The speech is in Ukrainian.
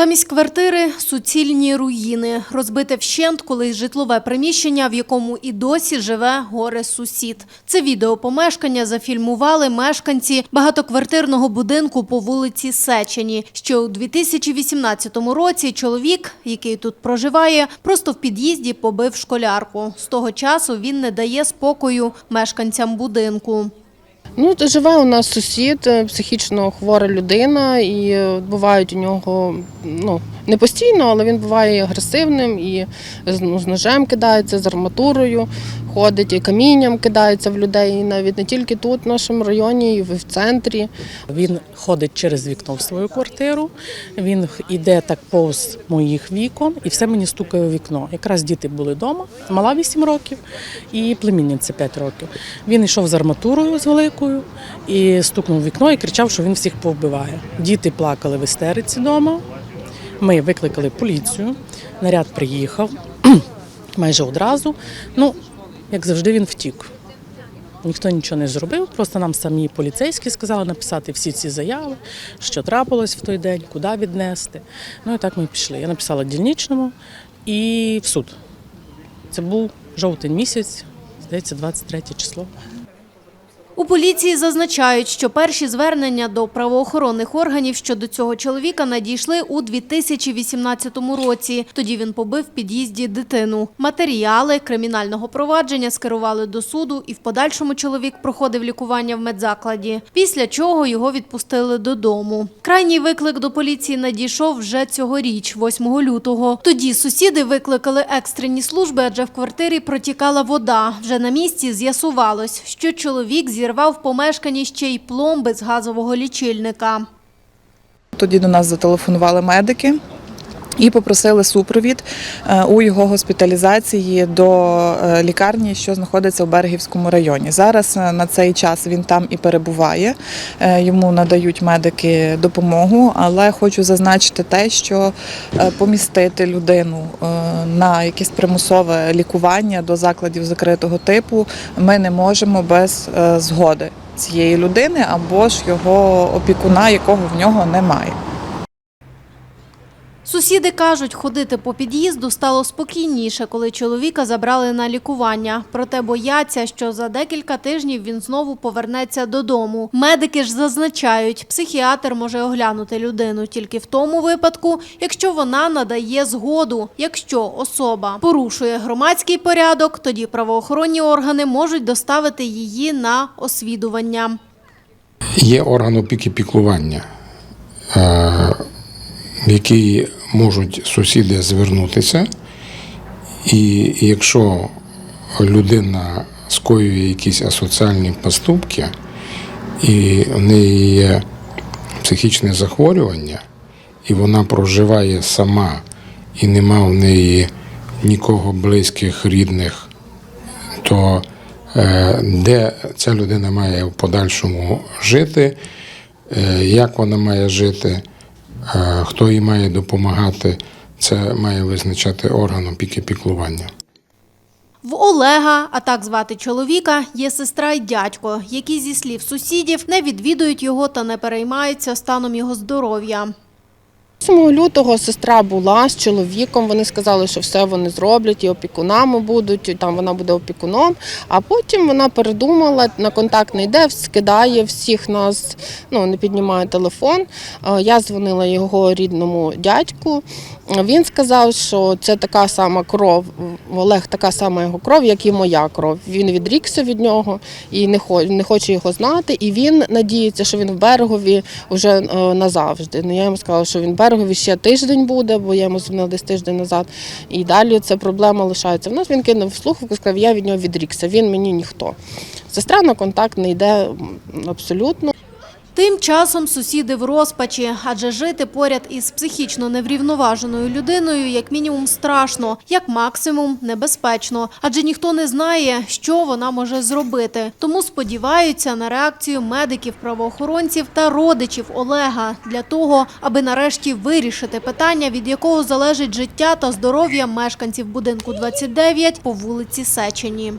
Замість квартири суцільні руїни, розбите вщент колись житлове приміщення, в якому і досі живе горе сусід. Це відео помешкання зафільмували мешканці багатоквартирного будинку по вулиці Сечені. Ще у 2018 році чоловік, який тут проживає, просто в під'їзді побив школярку. З того часу він не дає спокою мешканцям будинку. Ну, живе у нас сусід, е, психічно хвора людина, і бувають у нього ну, не постійно, але він буває агресивним і ну, з ножем кидається, з арматурою ходить, і камінням кидається в людей. І навіть не тільки тут, в нашому районі, і в центрі. Він ходить через вікно в свою квартиру. Він йде так повз моїх вікон і все мені стукає у вікно. Якраз діти були вдома, мала 8 років і племінниця 5 років. Він йшов з арматурою з великою і стукнув вікно і кричав, що він всіх повбиває. Діти плакали в істериці вдома. Ми викликали поліцію. Наряд приїхав майже одразу. Ну, як завжди, він втік. Ніхто нічого не зробив, просто нам самі поліцейські сказали написати всі ці заяви, що трапилось в той день, куди віднести. Ну і так ми пішли. Я написала дільничному і в суд. Це був жовтень місяць, здається, 23 число. У поліції зазначають, що перші звернення до правоохоронних органів щодо цього чоловіка надійшли у 2018 році. Тоді він побив в під'їзді дитину. Матеріали кримінального провадження скерували до суду, і в подальшому чоловік проходив лікування в медзакладі. Після чого його відпустили додому. Крайній виклик до поліції надійшов вже цьогоріч, 8 лютого. Тоді сусіди викликали екстрені служби, адже в квартирі протікала вода. Вже на місці з'ясувалось, що чоловік зірвав в помешканні ще й пломби з газового лічильника. Тоді до нас зателефонували медики і попросили супровід е, у його госпіталізації до е, лікарні, що знаходиться в Берегівському районі. Зараз е, на цей час він там і перебуває. Йому надають медики допомогу, але хочу зазначити те, що помістити людину на якесь примусове лікування до закладів закритого типу ми не можемо без згоди цієї людини або ж його опікуна, якого в нього немає. Сусіди кажуть, ходити по під'їзду стало спокійніше, коли чоловіка забрали на лікування. Проте бояться, що за декілька тижнів він знову повернеться додому. Медики ж зазначають, психіатр може оглянути людину тільки в тому випадку, якщо вона надає згоду. Якщо особа порушує громадський порядок, тоді правоохоронні органи можуть доставити її на освідування. Є орган опіки піклування, е, який можуть сусіди звернутися, і якщо людина скоює якісь асоціальні поступки, і в неї є психічне захворювання, і вона проживає сама, і нема в неї нікого близьких, рідних, то е, де ця людина має в подальшому жити, е, як вона має жити, хто їй має допомагати, це має визначати орган опіки піклування. В Олега, а так звати чоловіка, є сестра й дядько, які зі слів сусідів не відвідують його та не переймаються станом його здоров'я. 7 лютого сестра була з чоловіком. Вони сказали, що все вони зроблять, і опікунами будуть. і Там вона буде опікуном. А потім вона передумала, на контакт не йде, скидає всіх нас, ну не піднімає телефон. Е, Я дзвонила його рідному дядьку. Він сказав, що це така сама кров. Олег така сама його кров, як і моя кров. Він відрікся від нього і не хоче, його знати. І він надіється, що він в берегові вже е, назавжди. Ну я йому сказала, що він в берегові ще тиждень буде, бо я йому дзвонила десь тиждень назад. І далі ця проблема лишається. В нас він кинув слухавку, сказав, я від нього відрікся. Він мені ніхто. Сестра на контакт не йде абсолютно. Тим часом сусіди в розпачі, адже жити поряд із психічно неврівноваженою людиною як мінімум страшно, як максимум небезпечно, адже ніхто не знає, що вона може зробити. Тому сподіваються на реакцію медиків, правоохоронців та родичів Олега для того, аби нарешті вирішити питання, від якого залежить життя та здоров'я мешканців будинку 29 по вулиці Сечені.